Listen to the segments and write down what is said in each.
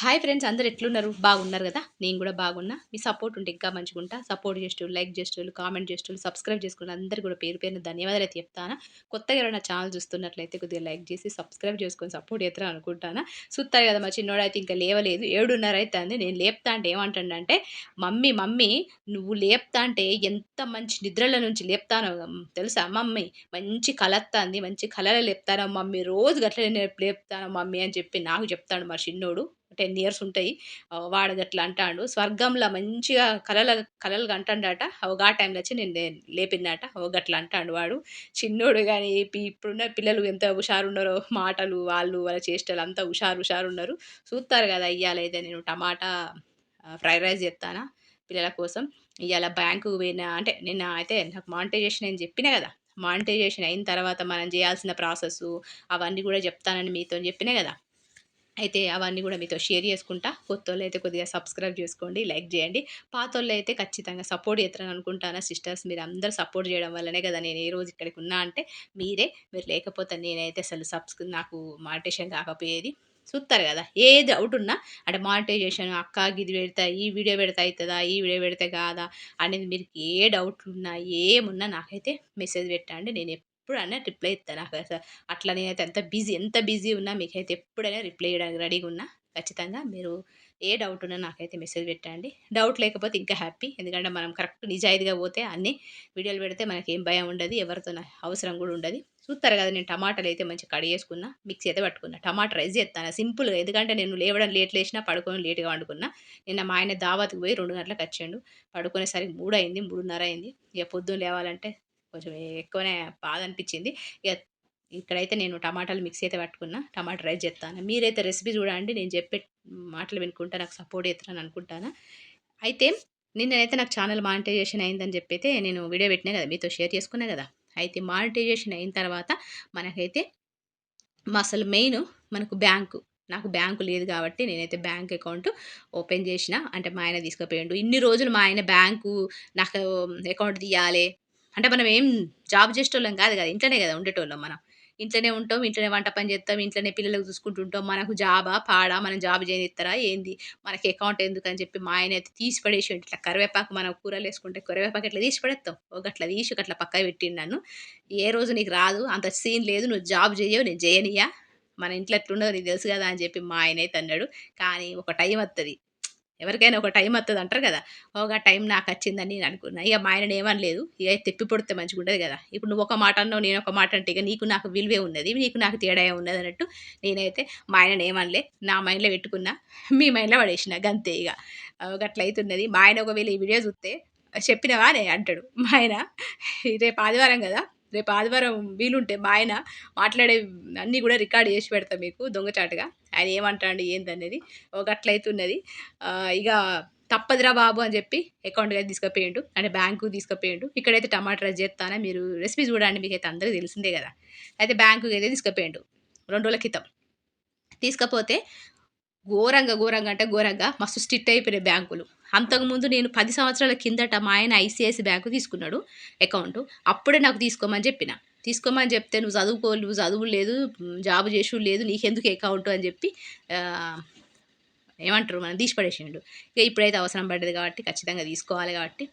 Hi friends అందరు ఎట్లున్నారు? బాగున్నారు కదా? నేను కూడా బాగున్నా. మీ సపోర్ట్ ఉంటే ఇంకా మంచిగుంటా. సపోర్ట్ చేసేటోళ్ళు లైక్ చేసేటోళ్ళు కామెంట్ చేసేటోళ్ళు సబ్స్క్రైబ్ చేసుకుని అందరు కూడా పేరు పేరున ధన్యవాదాలు అయితే చెప్తాను. కొత్తగా ఎవరైనా ఛానల్ చూస్తున్నట్లయితే కొద్దిగా లైక్ చేసి సబ్స్క్రైబ్ చేసుకొని సపోర్ట్ చేస్తారా అనుకుంటాను. చూస్తారు కదా మా చిన్నోడు అయితే ఇంకా లేవలేదు. ఏడున్నర అవుతుంది నేను లేపుతా అంటే ఏమంటాడంటే మమ్మీ మమ్మీ నువ్వు లేపుతా అంటే ఎంత మంచి నిద్రల నుంచి లేపుతానో తెలుసా మమ్మీ? మంచి కలత్తాంది. మంచి కళలు లేపుతానో మమ్మీ. రోజు గట్లనే నేను లేపుతాను మమ్మీ అని చెప్పి నాకు చెప్తాడు మా చిన్నోడు. టెన్ ఇయర్స్ ఉంటాయి. వాడు గట్లా అంటాడు స్వర్గంలో మంచిగా కలల కలలు అంటాడట అవగా టైంలో వచ్చి నేను లేపిందట. ఓ అంటాడు వాడు. చిన్నోడు కానీ ఇప్పుడున్న పిల్లలు ఎంత హుషారు ఉన్నారో మాటలు వాళ్ళు వాళ్ళ చేష్టలు అంతా హుషారు హుషారు ఉన్నారు చూస్తారు కదా ఇయ్యాలైతే నేను టమాటా ఫ్రైడ్ రైస్ చెప్తానా పిల్లల కోసం. ఇవాళ బ్యాంకు పోయినా అంటే నిన్న అయితే నాకు మానిటైజేషన్ అని చెప్పిన కదా. మానిటైజేషన్ అయిన తర్వాత మనం చేయాల్సిన ప్రాసెస్ అవన్నీ కూడా చెప్తానని మీతో చెప్పినా కదా. అయితే అవన్నీ కూడా మీతో షేర్ చేసుకుంటా. కొత్త వాళ్ళు అయితే కొద్దిగా సబ్స్క్రైబ్ చేసుకోండి లైక్ చేయండి. పాత వాళ్ళు అయితే ఖచ్చితంగా సపోర్ట్ చేస్తారని అనుకుంటాను సిస్టర్స్? మీరు అందరూ సపోర్ట్ చేయడం వల్లనే కదా నేను ఏ రోజు ఇక్కడికి ఉన్నా అంటే మీరే మీరు లేకపోతే నేనైతే అసలు సబ్స్క్రై నాకు మాటేషన్ కాకపోయేది చూస్తారు కదా. ఏ డౌట్ ఉన్నా అంటే మానిటైజేషన్ అక్క ఇది పెడతా ఈ వీడియో పెడతా అవుతుందా ఈ వీడియో పెడితే కాదా అనేది మీరు ఏ డౌట్లు ఉన్నా ఏమున్నా నాకైతే మెసేజ్ పెట్టండి. నేను ఎప్పుడైనా రిప్లై ఇస్తాను నాకు అట్లా నేనైతే ఎంత బిజీ ఎంత బిజీ ఉన్నా మీకైతే ఎప్పుడైనా రిప్లై ఇవ్వడానికి రెడీగా ఉన్నా ఖచ్చితంగా మీరు ఏ డౌట్ ఉన్నా నాకైతే మెసేజ్ పెట్టండి. డౌట్ లేకపోతే ఇంకా హ్యాపీ. ఎందుకంటే మనం కరెక్ట్ నిజాయితీగా పోతే అన్ని వీడియోలు పెడితే మనకి ఏం భయం ఉండదు ఎవరితో అవసరం కూడా ఉండదు. చూస్తారు కదా నేను టమాటాలు అయితే మంచిగా కడిగేసుకున్నా మిక్సీ అయితే పట్టుకున్నా. టమాటా రైస్ చేస్తాను సింపుల్గా. ఎందుకంటే నేను లేవడం లేట్ లేచినా పడుకొని లేట్గా వండుకున్నా. నిన్న మా ఆయన దావత్కి పోయి రెండు గంటలకు వచ్చాడు. పడుకునేసరికి మూడు అయింది మూడున్నర అయింది. ఇక పొద్దున్న లేవాలంటే కొంచెం ఎక్కువనే బాధ అనిపించింది ఇక ఇక్కడైతే నేను టమాటాలు మిక్సీ అయితే పట్టుకున్నా టమాటా రైస్ చేస్తాను మీరైతే రెసిపీ చూడండి నేను చెప్పే మాటలు వినుకుంటా నాకు సపోర్ట్ చేస్తాను అనుకుంటాను? అయితే నిన్ననైతే నాకు ఛానల్ మానిటైజేషన్ అయిందని చెప్పైతే నేను వీడియో పెట్టినా కదా మీతో షేర్ చేసుకున్నా కదా. అయితే మానిటైజేషన్ అయిన తర్వాత మనకైతే అసలు మెయిన్ మనకు బ్యాంకు నాకు బ్యాంకు లేదు కాబట్టి నేనైతే బ్యాంక్ అకౌంట్ ఓపెన్ చేసిన అంటే మా ఆయన తీసుకుపోయిండు. ఇన్ని రోజులు మా ఆయన బ్యాంకు నాకు అకౌంట్ తీయాలి అంటే మనం ఏం జాబ్ చేసేటోళ్ళం కాదు కదా ఇంట్లోనే కదా ఉండేటోళ్ళం మనం. ఇంట్లోనే ఉంటాం ఇంట్లోనే వంట పని చేస్తాం ఇంట్లోనే పిల్లలకు చూసుకుంటుంటాం మనకు జాబా పాడా మనం జాబ్ చేయనిస్తారా ఏంది? మనకి అకౌంట్ ఎందుకు అని చెప్పి మా ఆయన అయితే తీసి పడేసి ఇట్లా కరివేపాకు మనం కూరలు వేసుకుంటే కరివేపాకు ఇట్లా తీసి పడేస్తాం? ఒక అట్లా తీసి అట్లా పక్క పెట్టిండు నన్ను. ఏ రోజు నీకు రాదు అంత సీన్ లేదు నువ్వు జాబ్ చేయవు నేను చేయనియా మన ఇంట్లో ఎట్లుండదు నీకు తెలుసు కదా అని చెప్పి మా ఆయన అయితే అన్నాడు. కానీ ఒక టైం వస్తుంది ఎవరికైనా ఒక టైం వస్తుంది అంటారు కదా. ఒక టైం నాకు వచ్చిందని నేను అనుకున్నా. ఇక మా ఆయన ఏమనలేదు. ఇక తిప్పి పొడితే మంచిగా ఉండదు కదా. ఇప్పుడు నువ్వు ఒక మాట అన్నావు నేను ఒక మాట అంటే ఇక నీకు నాకు విలువే ఉన్నది నీకు నాకు తేడా ఉన్నది అన్నట్టు నేనైతే మా ఆయన ఏమనలే. నా మైండ్లో పెట్టుకున్నా. మీ మైండ్లో పడేసిన గంతే ఇక. అట్లా అవుతున్నది మా ఆయన ఒకవేళ ఈ వీడియో చూస్తే చెప్పినవా నే అంటాడు. మా ఆయన రేపు ఆదివారం కదా. రేపు ఆదివారం వీలుంటే మా ఆయన మాట్లాడే అన్నీ కూడా రికార్డ్ చేసి పెడతా మీకు దొంగచాటుగా. ఆయన ఏమంటాడు ఏందనేది. ఒక అట్లయితున్నది. ఇక తప్పదురా బాబు అని చెప్పి అకౌంట్ అయితే తీసుకుపోయిండు. అంటే బ్యాంకు తీసుకుపోయిండు. ఇక్కడైతే టమాటా రైస్ చేస్తానా మీరు రెసిపీ చూడండి మీకు అయితే అందరికీ తెలిసిందే కదా. అయితే బ్యాంకుకి అయితే తీసుకుపోయిండు. రెండు రోజుల క్రితం. తీసుకపోతే ఘోరంగా ఘోరంగా అంటే ఘోరంగా మస్తు స్టిట్ అయిపోయినాయి బ్యాంకులు అంతకుముందు నేను పది సంవత్సరాల కిందట మా ఆయన ఐసిఐసి బ్యాంకు తీసుకున్నాడు అకౌంట్. అప్పుడే నాకు తీసుకోమని చెప్పిన. తీసుకోమని చెప్తే నువ్వు చదువుకో నువ్వు చదువు లేదు జాబ్ చేసు లేదు నీకెందుకు అకౌంట్ అని చెప్పి ఏమంటారు మనం తీసి పడేసిండు. ఇక ఇప్పుడైతే అవసరం పడ్డది కాబట్టి ఖచ్చితంగా తీసుకోవాలి కాబట్టి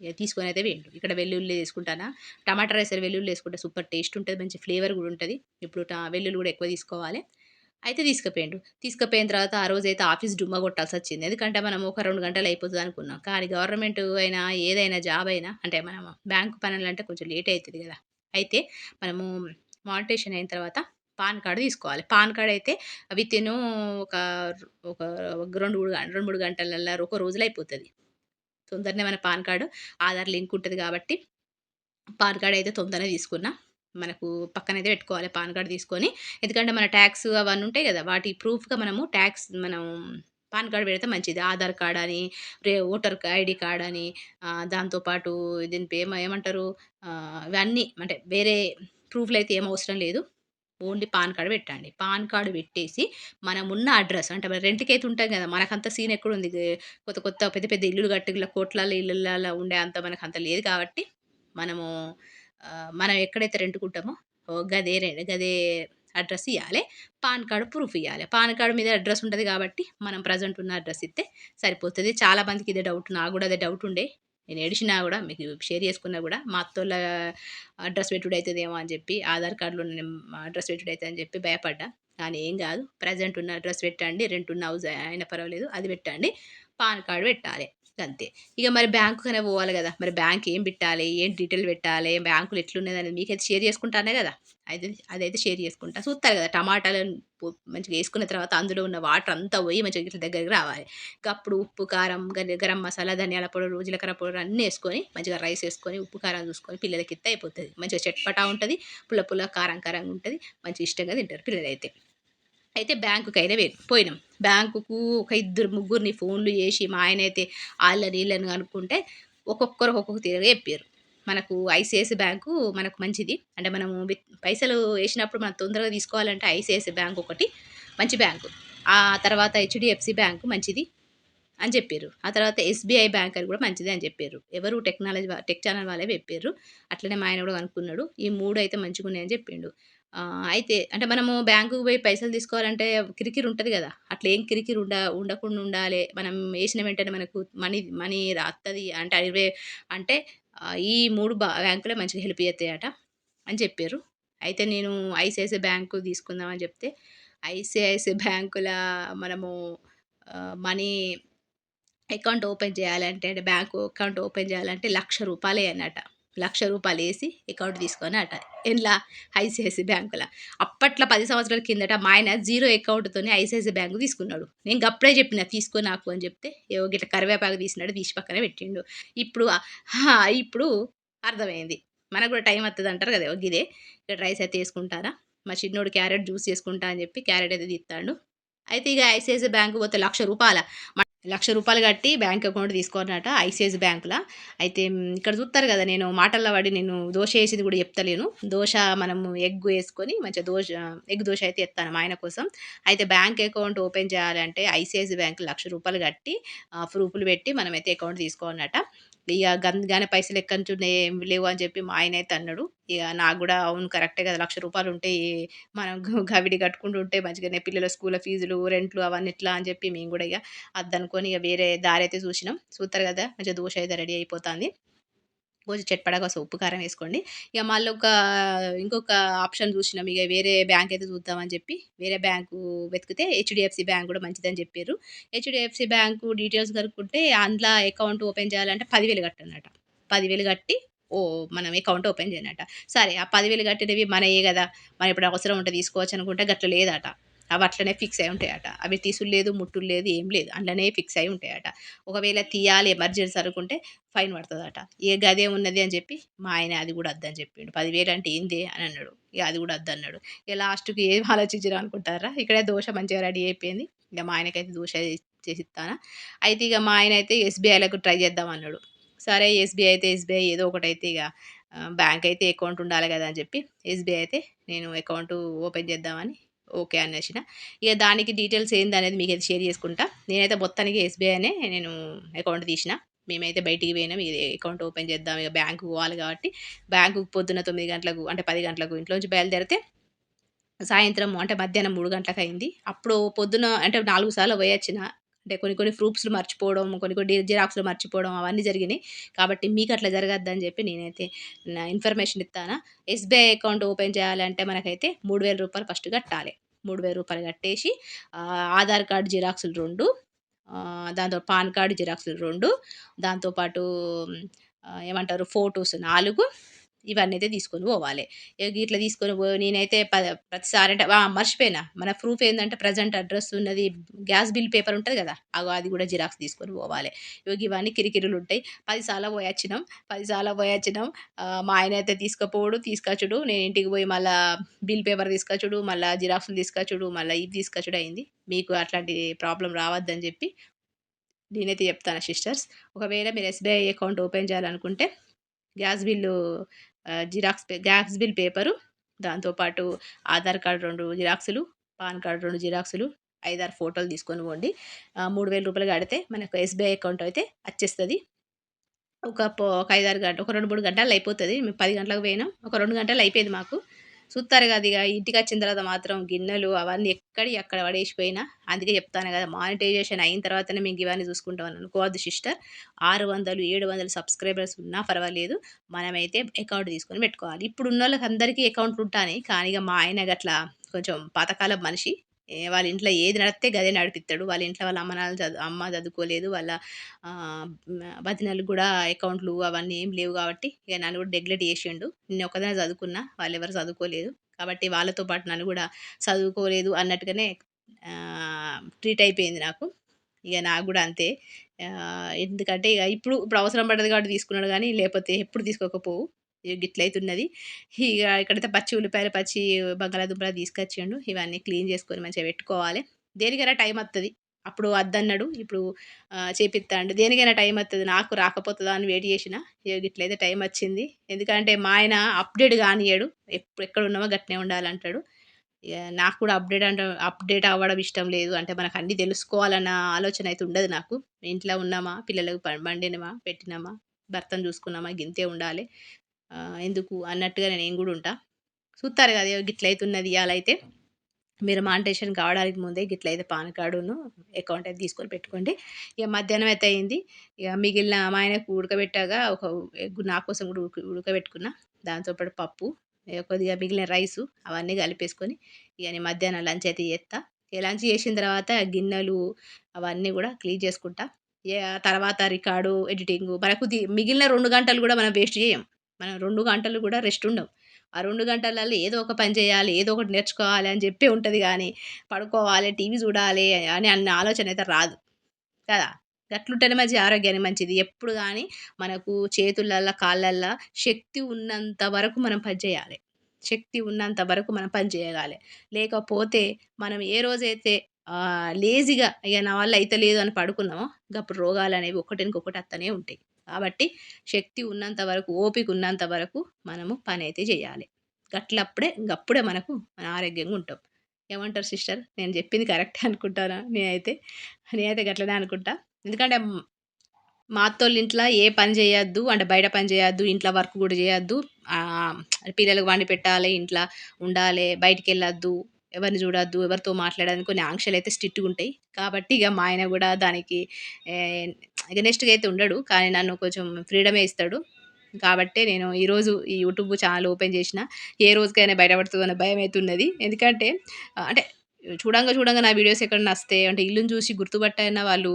ఇక తీసుకొని అయితే వేయండు ఇక్కడ వెల్లుల్లి తీసుకుంటానా టమాటా రైస్ వెల్లుల్లి వేసుకుంటే సూపర్ టేస్ట్ ఉంటుంది మంచి ఫ్లేవర్ కూడా ఉంటుంది. ఇప్పుడు వెల్లుల్లి కూడా ఎక్కువ తీసుకోవాలి. అయితే తీసుకుపోయిండు. తీసుకుపోయిన తర్వాత ఆ రోజు అయితే ఆఫీస్ డుమ్మ కొట్టాల్సి వచ్చింది. ఎందుకంటే మనం ఒక రెండు గంటలు అయిపోతుంది అనుకున్నాం. కానీ గవర్నమెంట్ అయినా ఏదైనా జాబ్ అయినా అంటే మనం బ్యాంకు పనులు అంటే కొంచెం లేట్ అవుతుంది కదా. అయితే మనము మానిటేషన్ అయిన తర్వాత పాన్ కార్డు తీసుకోవాలి. పాన్ కార్డ్ అయితే విత్ ఇన్ ఒక ఒక రెండు మూడు రెండు మూడు గంటలలో ఒక రోజులో అయిపోతుంది. తొందరనే మన పాన్ కార్డు ఆధార్ లింక్ ఉంటుంది కాబట్టి పాన్ కార్డ్ అయితే తొందరనే తీసుకున్నా. మనకు పక్కన అయితే పెట్టుకోవాలి పాన్ కార్డు తీసుకొని. ఎందుకంటే మన ట్యాక్స్ అవన్నీ ఉంటాయి కదా వాటి ప్రూఫ్గా మనము ట్యాక్స్ మనం పాన్ కార్డు పెడితే మంచిది. ఆధార్ కార్డ్ అని రే ఓటర్ ఐడి కార్డ్ అని దాంతోపాటు దీని ఏమ ఏమంటారు? ఇవన్నీ అంటే వేరే ప్రూఫ్లు అయితే ఏం అవసరం లేదు. ఓన్లీ పాన్ కార్డు పెట్టండి. పాన్ కార్డు పెట్టేసి మనం ఉన్న అడ్రస్ అంటే మన రెంట్కి అయితే ఉంటాం కదా మనకంత సీన్ ఎక్కడ ఉంది కొత్త కొత్త పెద్ద పెద్ద ఇల్లులు కట్టుకుల కోట్లలో ఇళ్ళల్లో ఉండే అంత మనకు అంత లేదు కాబట్టి మనము మనం ఎక్కడైతే రెంటుకుంటామో గదే గదే అడ్రస్ ఇవ్వాలి పాన్ కార్డు ప్రూఫ్ ఇవ్వాలి పాన్ కార్డు మీద అడ్రస్ ఉంటుంది కాబట్టి మనం ప్రజెంట్ ఉన్న అడ్రస్ ఇస్తే సరిపోతుంది. చాలా మందికి ఇదే డౌట్ నాకు కూడా అదే డౌట్ ఉండే. నేను ఏడిచినా కూడా మీకు షేర్ చేసుకున్నా కూడా మా అత్తోళ్ళ అడ్రస్ పెట్టుడు అవుతుందేమో అని చెప్పి ఆధార్ కార్డులో నేను అడ్రస్ పెట్టుడు అవుతుంది అని చెప్పి భయపడ్డా. కానీ ఏం కాదు ప్రజెంట్ ఉన్న అడ్రస్ పెట్టండి రెంట్ ఉన్న హౌస్ అయినా పర్వాలేదు అది పెట్టండి పాన్ కార్డు పెట్టాలి. అంతే. ఇక మరి బ్యాంకు కనే పోవాలి కదా. మరి బ్యాంక్ ఏం పెట్టాలి? ఏం డీటెయిల్ పెట్టాలి? బ్యాంకులు ఎట్లున్నది అనేది మీకైతే షేర్ చేసుకుంటానే కదా. అయితే అదైతే షేర్ చేసుకుంటా. చూస్తారు కదా టమాటాలు మంచిగా వేసుకున్న తర్వాత అందులో ఉన్న వాటర్ అంతా పోయి మంచిగా ఇట్లా దగ్గరికి రావాలి. అప్పుడు ఉప్పు కారం గరం మసాలా ధనియాల పొడరు జీలకర్ర పొడరు అన్నీ వేసుకొని మంచిగా రైస్ వేసుకొని ఉప్పు కారం చూసుకొని పిల్లలకి ఇస్తే అయిపోతుంది. మంచిగా చట్పటా ఉంటుంది. పుల్ల పుల్ల కారం కారంగా ఉంటుంది. మంచి ఇష్టంగా తింటారు పిల్లలైతే. అయితే అయితే పోయినాం. బ్యాంకుకు ఒక ఇద్దరు ముగ్గురిని ఫోన్లు చేసి మా ఆయన అయితే వాళ్ళ నీళ్ళని కనుక్కుంటే ఒక్కొక్కరు ఒక్కొక్క తీరుగా చెప్పారు మనకు ఐసిఐసి బ్యాంకు మనకు మంచిది. అంటే మనము పైసలు వేసినప్పుడు మనం తొందరగా తీసుకోవాలంటే ఐసిఐసి బ్యాంక్ ఒకటి మంచి బ్యాంకు. ఆ తర్వాత హెచ్డిఎఫ్సి బ్యాంకు మంచిది అని చెప్పారు ఆ తర్వాత ఎస్బీఐ బ్యాంక్ అని కూడా మంచిది అని చెప్పారు ఎవరు టెక్నాలజీ టెక్ ఛానల్ వాళ్ళే చెప్పారు అట్లనే మా ఆయన కూడా అనుకున్నాడు ఈ మూడు అయితే మంచిగా ఉన్నాయని చెప్పిండు. అయితే అంటే మనము బ్యాంకుకు పోయి పైసలు తీసుకోవాలంటే కిరికిరి ఉంటుంది కదా. అట్లా ఏం కిరికిరి ఉండ ఉండకుండా ఉండాలి. మనం వేసిన వెంటనే మనకు మనీ మనీ రాస్తుంది అంటే ఇరవై అంటే ఈ మూడు బా బ్యాంకులే మంచిగా హెల్ప్ చేస్తాయట అని చెప్పారు. అయితే నేను ఐసిఐసిఐ బ్యాంకు తీసుకుందామని చెప్తే ఐసిఐసిఐ బ్యాంకుల మనము మనీ అకౌంట్ ఓపెన్ చేయాలంటే అంటే బ్యాంకు అకౌంట్ ఓపెన్ చేయాలంటే లక్ష రూపాయలే అన్నట. లక్ష రూపాయలు వేసి అకౌంట్ తీసుకొని అట. ఎలా ఐసిఐసి బ్యాంకులో. అప్పట్లో పది సంవత్సరాల కిందట మా ఆయన జీరో అకౌంట్తోనే ఐసిఐసి బ్యాంకు తీసుకున్నాడు. నేను అప్పుడే చెప్పిన తీసుకో నాకు అని చెప్తే ఏవో గిట్ల కరివేపాకు తీసినాడు తీసి పక్కనే పెట్టిండు. ఇప్పుడు ఇప్పుడు అర్థమైంది. మనకు కూడా టైం వస్తుంది అంటారు కదా ఇదే ఇక్కడ రైస్ అయితే వేసుకుంటారా? మా చిన్నోడు క్యారెట్ జ్యూస్ చేసుకుంటా అని చెప్పి క్యారెట్ అయితే తీస్తాడు అయితే ఇక ఐసిఐసి బ్యాంకు పోతే లక్ష రూపాయల. లక్ష రూపాయలు కట్టి బ్యాంక్ అకౌంట్ తీసుకున్నట ఐసిఐసి బ్యాంకులో. అయితే ఇక్కడ చూస్తారు కదా నేను మాటల్లో పడి నేను దోశ వేసేది కూడా చెప్తలేను. దోశ మనము ఎగ్ వేసుకొని మంచిగా దోశ ఎగ్ దోశ అయితే ఎత్తాను మా ఆయన కోసం. అయితే బ్యాంక్ అకౌంట్ ఓపెన్ చేయాలంటే ఐసిఐసి బ్యాంక్ లక్ష రూపాయలు కట్టి ప్రూఫ్లు పెట్టి మనమైతే అకౌంట్ తీసుకోవాలన్నట ఇక గందుగానే పైసలు ఎక్కడి ఏం లేవు అని చెప్పి మా ఆయన అయితే అన్నాడు. ఇక నాకు కూడా అవును కరెక్టే కదా లక్ష రూపాయలు ఉంటే మనం గవిడి కట్టుకుంటూ ఉంటే మంచిగానే పిల్లల స్కూల్ ఫీజులు రెంట్లు అవన్నీ ఇట్లా అని చెప్పి మేము కూడా ఇక అద్దనుకొని ఇక వేరే దారి అయితే చూసినాం. చూస్తారు కదా మంచిగా దోశ అయితే రెడీ అయిపోతుంది. కొంచెం చెట్పడగా ఉప్పు కారం వేసుకోండి. ఇక మళ్ళీ ఒక ఇంకొక ఆప్షన్ చూసినాం. ఇక వేరే బ్యాంక్ అయితే చూద్దామని చెప్పి వేరే బ్యాంకు వెతికితే హెచ్డిఎఫ్సి బ్యాంక్ కూడా మంచిదని చెప్పారు. హెచ్డిఎఫ్సి బ్యాంకు డీటెయిల్స్ కనుక్కుంటే అందులో అకౌంట్ ఓపెన్ చేయాలంటే పదివేలు కట్టనట పదివేలు కట్టి ఓ మనం అకౌంట్ ఓపెన్ చేయనట. సరే ఆ పదివేలు కట్టినవి మనయే కదా. మనం ఇప్పుడు అవసరం ఉంటే తీసుకోవచ్చు అనుకుంటే గట్ల లేదట. అవి అట్లనే ఫిక్స్ అయి ఉంటాయట. అవి తీసులు లేదు ముట్టులు లేదు ఏం లేదు. అందులోనే ఫిక్స్ అయి ఉంటాయట. ఒకవేళ తీయాలి ఎమర్జెన్సీ అనుకుంటే ఫైన్ పడుతుందట. ఏ గదే ఉన్నది అని చెప్పి మా ఆయన అది కూడా వద్దని చెప్పిండు. పదివేలు అంటే ఏంది అని అన్నాడు. ఇక అది కూడా వద్దన్నాడు ఇక లాస్ట్కి ఏం ఆలోచించరు అనుకుంటారా? ఇక్కడే దోశ మంచిగా రెడీ అయిపోయింది. ఇక మా ఆయనకైతే దోశ చేసి ఇస్తాను? అయితే ఇక మా ఆయన అయితే ఎస్బీఐలకు ట్రై చేద్దాం అన్నాడు. సరే ఎస్బీఐ అయితే ఎస్బీఐ ఏదో ఒకటి అయితే ఇక బ్యాంక్ అయితే అకౌంట్ ఉండాలి కదా అని చెప్పి ఎస్బీఐ అయితే నేను అకౌంట్ ఓపెన్ చేద్దామని ఓకే అనేసిన. ఇక దానికి డీటెయిల్స్ ఏంది అనేది మీకు అయితే షేర్ చేసుకుంటా. నేనైతే మొత్తానికి ఎస్బీఐనే నేను అకౌంట్ తీసిన. మేమైతే బయటికి పోయినాం. ఇది అకౌంట్ ఓపెన్ చేద్దాం. ఇక బ్యాంకు పోవాలి కాబట్టి బ్యాంకు పొద్దున్న తొమ్మిది గంటలకు అంటే పది గంటలకు ఇంట్లోంచి బయలుదేరితే సాయంత్రం అంటే మధ్యాహ్నం మూడు గంటలకు అయింది. అప్పుడు పొద్దున అంటే నాలుగు సార్లు పోయొచ్చిన అంటే కొన్ని కొన్ని ప్రూఫ్స్లు మర్చిపోవడం కొన్ని కొన్ని జిరాక్స్లు మర్చిపోవడం అవన్నీ జరిగినాయి. కాబట్టి మీకు అట్లా జరగద్దని చెప్పి నేనైతే ఇన్ఫర్మేషన్ ఇస్తాను ఎస్బీఐ అకౌంట్ ఓపెన్ చేయాలంటే మనకైతే మూడు వేల రూపాయలు ఫస్ట్ కట్టాలి. మూడు వేల రూపాయలు కట్టేసి ఆధార్ కార్డు జిరాక్సులు రెండు దాంతో పాన్ కార్డు జిరాక్సులు రెండు దాంతోపాటు ఏమంటారు ఫొటోస్ నాలుగు ఇవన్నీ అయితే తీసుకొని పోవాలి. ఇట్లా తీసుకొని పోయి నేనైతే ప ప్రతిసారి అంటే మర్చిపోయినా. మన ప్రూఫ్ ఏంటంటే ప్రజెంట్ అడ్రస్ ఉన్నది గ్యాస్ బిల్ పేపర్ ఉంటుంది కదా అగో అది కూడా జిరాక్స్ తీసుకొని పోవాలి. ఇవి ఇవన్నీ కిరికిరులు ఉంటాయి. పదిసార్లు పోయి వచ్చినాం. పదిసార్లు పోయి వచ్చినాం. మా ఆయన అయితే తీసుకుపోడు తీసుకొచ్చుడు. నేను ఇంటికి పోయి మళ్ళీ బిల్ పేపర్ తీసుకొచ్చుడు మళ్ళీ జిరాక్స్లు తీసుకొచ్చుడు మళ్ళీ ఇది తీసుకొచ్చుడు అయింది. మీకు అట్లాంటి ప్రాబ్లం రావద్దని చెప్పి నేనైతే చెప్తాను సిస్టర్స్. ఒకవేళ మీరు ఎస్బీఐ అకౌంట్ ఓపెన్ చేయాలనుకుంటే gas bill xerox gas bill paper దాంతోపాటు ఆధార్ కార్డు రెండు జిరాక్సులు పాన్ కార్డు రెండు జిరాక్సులు ఐదారు ఫోటోలు తీసుకొని పోండి. మూడు వేల రూపాయలు కడితే మనకు ఎస్బీఐ అకౌంట్ అయితే వచ్చేస్తుంది ఒక ఒక ఐదారు గంట ఒక రెండు మూడు గంటలు అయిపోతుంది. మేము పది గంటలకు పోయినాం. ఒక రెండు గంటలు అయిపోయింది మాకు. చూస్తారు కదా ఇక ఇంటికి వచ్చిన తర్వాత మాత్రం గిన్నెలు అవన్నీ ఎక్కడి ఎక్కడ పడేసిపోయినా అందుకే చెప్తాను కదా మానిటైజేషన్ అయిన తర్వాతనే మేము ఇవన్నీ చూసుకుంటామని అనుకోవద్దు సిస్టర్. ఆరు వందలు ఏడు వందలు సబ్స్క్రైబర్స్ ఉన్నా పర్వాలేదు. మనమైతే అకౌంట్ తీసుకొని పెట్టుకోవాలి. ఇప్పుడు ఉన్న వాళ్ళకి అందరికీ అకౌంట్లు ఉంటాయి కానీ ఇక మా ఆయన గట్లా కొంచెం పాతకాలం మనిషి. వాళ్ళ ఇంట్లో ఏది నడిస్తే గదే నడిపిస్తాడు వాళ్ళ ఇంట్లో వాళ్ళ అమ్మ నాన్న చదువు అమ్మ చదువుకోలేదు. వాళ్ళ వదినలకు కూడా అకౌంట్లు అవన్నీ ఏం లేవు కాబట్టి ఇక నన్ను కూడా నెగ్లెక్ట్ చేసిండు. నేను ఒకదానే చదువుకున్నా వాళ్ళు ఎవరు చదువుకోలేదు. కాబట్టి వాళ్ళతో పాటు నన్ను కూడా చదువుకోలేదు అన్నట్టుగానే ట్రీట్ అయిపోయింది నాకు. ఇక నాకు కూడా అంతే. ఎందుకంటే ఇక ఇప్పుడు ఇప్పుడు అవసరం పడ్డది కాబట్టి తీసుకున్నాడు కానీ లేకపోతే ఎప్పుడు తీసుకోకపోవు. గిట్లయితున్నది ఇక ఇక్కడైతే పచ్చి ఉల్లిపాయలు పచ్చి బంగాళాదుంపలు తీసుకొచ్చిండు. ఇవన్నీ క్లీన్ చేసుకొని మంచిగా పెట్టుకోవాలి. దేనికైనా టైం వస్తుంది అప్పుడు వద్దన్నాడు ఇప్పుడు చేపిస్తాడు దేనికైనా టైం వస్తుంది నాకు రాకపోతుందా అని వెయిట్ చేసిన. ఇట్లయితే టైం వచ్చింది. ఎందుకంటే మా ఆయన అప్డేట్ కానియాడు ఎప్పుడు ఎక్కడ ఉన్నామో గట్నే ఉండాలంటాడు. ఇక నాకు కూడా అప్డేట్ అంటే అప్డేట్ అవ్వడం ఇష్టం లేదు. అంటే మనకు అన్నీ తెలుసుకోవాలన్న ఆలోచన అయితే ఉండదు నాకు. ఇంట్లో ఉన్నామా? పిల్లలకు బండినమా పెట్టినామా? భర్తను చూసుకున్నామా? గింతే ఉండాలి. ఎందుకు అన్నట్టుగా నేను కూడా ఉంటా. చూస్తారు కదా గిట్లయితున్నది ఇవాళ అయితే మీరు మానిటేషన్ కావడానికి ముందే గిట్లయితే పాన్ కార్డును అకౌంట్ అయితే తీసుకొని పెట్టుకోండి. ఇక మధ్యాహ్నం అయితే అయింది. ఇక మిగిలిన మా ఆయనకు ఉడకబెట్టాగా ఒక ఎగ్గు నా కోసం కూడా ఉడక ఉడకబెట్టుకున్న. దాంతోపాటు పప్పు కొద్దిగా మిగిలిన రైసు అవన్నీ కలిపేసుకొని ఇక నేను మధ్యాహ్నం లంచ్ అయితే చేస్తా ఇక లంచ్ చేసిన తర్వాత గిన్నెలు అవన్నీ కూడా క్లీన్ చేసుకుంటా. తర్వాత రికార్డు ఎడిటింగ్ మనకు మిగిలిన రెండు గంటలు కూడా మనం వేస్ట్ చేయం మనం రెండు గంటలు కూడా రెస్ట్ ఉండవు. ఆ రెండు గంటలలో ఏదో ఒక పని చేయాలి ఏదో ఒకటి నేర్చుకోవాలి అని చెప్పి ఉంటుంది కానీ పడుకోవాలి టీవీ చూడాలి అని అన్న ఆలోచన అయితే రాదు. కదా? గట్లుంటేనే మంచి ఆరోగ్యానికి మంచిది. ఎప్పుడు కానీ మనకు చేతులల్లో కాళ్ళల్లో శక్తి ఉన్నంత వరకు మనం పని చేయాలి. శక్తి ఉన్నంత వరకు మనం పని చేయగాలి. లేకపోతే మనం ఏ రోజైతే లేజీగా ఇక నా వల్ల అయితే లేదు అని పడుకున్నామో అప్పుడు రోగాలు అనేవి ఒకటికొకటి అత్తనే ఉంటాయి. కాబట్టి శక్తి ఉన్నంత వరకు ఓపిక ఉన్నంత వరకు మనము పని అయితే చేయాలి. గట్లప్పుడే ఇంకప్పుడే మనకు మన ఆరోగ్యంగా ఉంటాం. ఏమంటారు సిస్టర్? నేను చెప్పింది కరెక్టే అనుకుంటానా? నేనైతే నేనైతే గట్లనే అనుకుంటా. ఎందుకంటే మా అత్తోళ్ళ ఇంట్లో ఏ పని చేయొద్దు అంటే బయట పని చేయొద్దు ఇంట్లో వర్క్ కూడా చేయొద్దు. పిల్లలకు వండి పెట్టాలి ఇంట్లో ఉండాలి బయటికి వెళ్ళొద్దు. ఎవరిని చూడొద్దు ఎవరితో మాట్లాడడానికి కొన్ని ఆంక్షలు అయితే స్ట్రిక్ట్గా ఉంటాయి. కాబట్టి ఇక మా ఆయన కూడా దానికి ఇక నెక్స్ట్గా అయితే ఉండడు. కానీ నన్ను కొంచెం ఫ్రీడమే ఇస్తాడు. కాబట్టే నేను ఈరోజు ఈ యూట్యూబ్ ఛానల్ ఓపెన్ చేసిన ఏ రోజుకైనా బయటపడుతుందనే భయం అయితే ఉన్నది. ఎందుకంటే అంటే చూడంగా చూడంగా నా వీడియోస్ ఎక్కడ వస్తే అంటే ఇల్లుని చూసి గుర్తుపట్టైన వాళ్ళు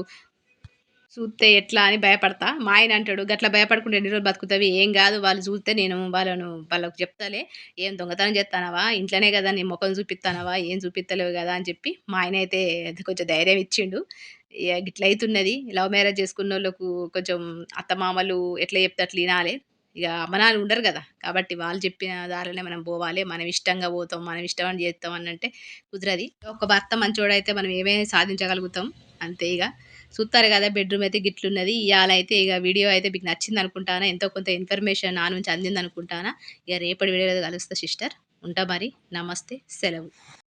చూస్తే ఎట్లా అని భయపడతా? మా ఆయన అంటాడు గట్లా భయపడకుండా ఎన్ని రోజులు బతుకుతావి? ఏం కాదు వాళ్ళు చూస్తే నేను వాళ్ళను వాళ్ళకు చెప్తాలే. ఏం దొంగతనం చేస్తానవా? ఇంట్లోనే కదా నీ ముఖం చూపిస్తానవా? ఏం చూపిస్తలేవు కదా? అని చెప్పి మా ఆయన అయితే కొంచెం ధైర్యం ఇచ్చిండు. ఇట్లా అవుతున్నది లవ్ మ్యారేజ్ చేసుకున్న వాళ్ళకు కొంచెం అత్తమామలు ఎట్లా చెప్తే అట్లా వినాలి. ఇక అమ్మనాలు ఉండరు కదా. కాబట్టి వాళ్ళు చెప్పిన దారిలోనే మనం పోవాలి. మనం ఇష్టంగా పోతాం మనం ఇష్టం చేస్తాం అని అంటే కుదరది. ఒక భర్త మంచోడైతే మనం ఏమేమి సాధించగలుగుతాం. అంతే ఇక చూస్తారు కదా బెడ్రూమ్ అయితే గిట్లున్నది. ఇవాళ అయితే ఇక వీడియో అయితే మీకు నచ్చింది అనుకుంటానా? ఎంతో కొంత ఇన్ఫర్మేషన్ నా నుంచి అందింది అనుకుంటానా? ఇక రేపటి వీడియోలో కలుస్తా సిస్టర్ ఉంటా మరి. నమస్తే. సెలవు.